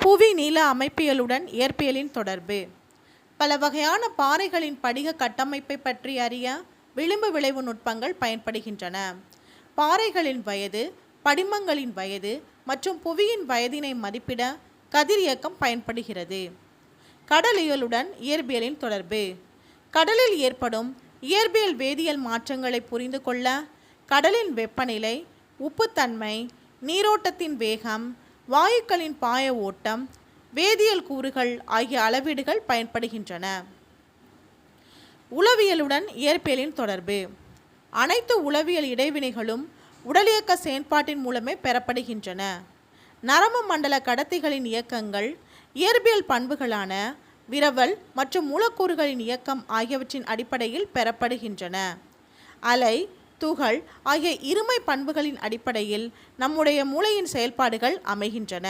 புவி நீள அமைப்பியலுடன் இயற்பியலின் தொடர்பு. பல வகையான பாறைகளின் படிக கட்டமைப்பை பற்றி அறிய விளிம்பு விளைவு நுட்பங்கள் பயன்படுகின்றன. பாறைகளின் வயது படிமங்களின் வயது மற்றும் புவியின் வயதினை மதிப்பிட கதிரியக்கம் பயன்படுகிறது. கடலியலுடன் இயற்பியலின் தொடர்பு. கடலில் ஏற்படும் இயற்பியல் வேதியியல் மாற்றங்களை புரிந்து கொள்ள கடலின் வெப்பநிலை உப்புத்தன்மை நீரோட்டத்தின் வேகம் வாயுக்களின் பாய ஓட்டம் வேதியியல் கூறுகள் ஆகிய அளவீடுகள் பயன்படுகின்றன. உளவியலுடன் இயற்பியலின் தொடர்பு. அனைத்து உளவியல் இடைவினைகளும் உடலியக்க செயற்பாட்டின் மூலமே பெறப்படுகின்றன. நரம்பு மண்டல கடத்திகளின் இயக்கங்கள் இயற்பியல் பண்புகளான விரவல் மற்றும் மூலக்கூறுகளின் இயக்கம் ஆகியவற்றின் அடிப்படையில் பெறப்படுகின்றன. அலை துகள் ஆகிய இருமை பண்புகளின் அடிப்படையில் நம்முடைய மூளையின் செயல்பாடுகள் அமைகின்றன.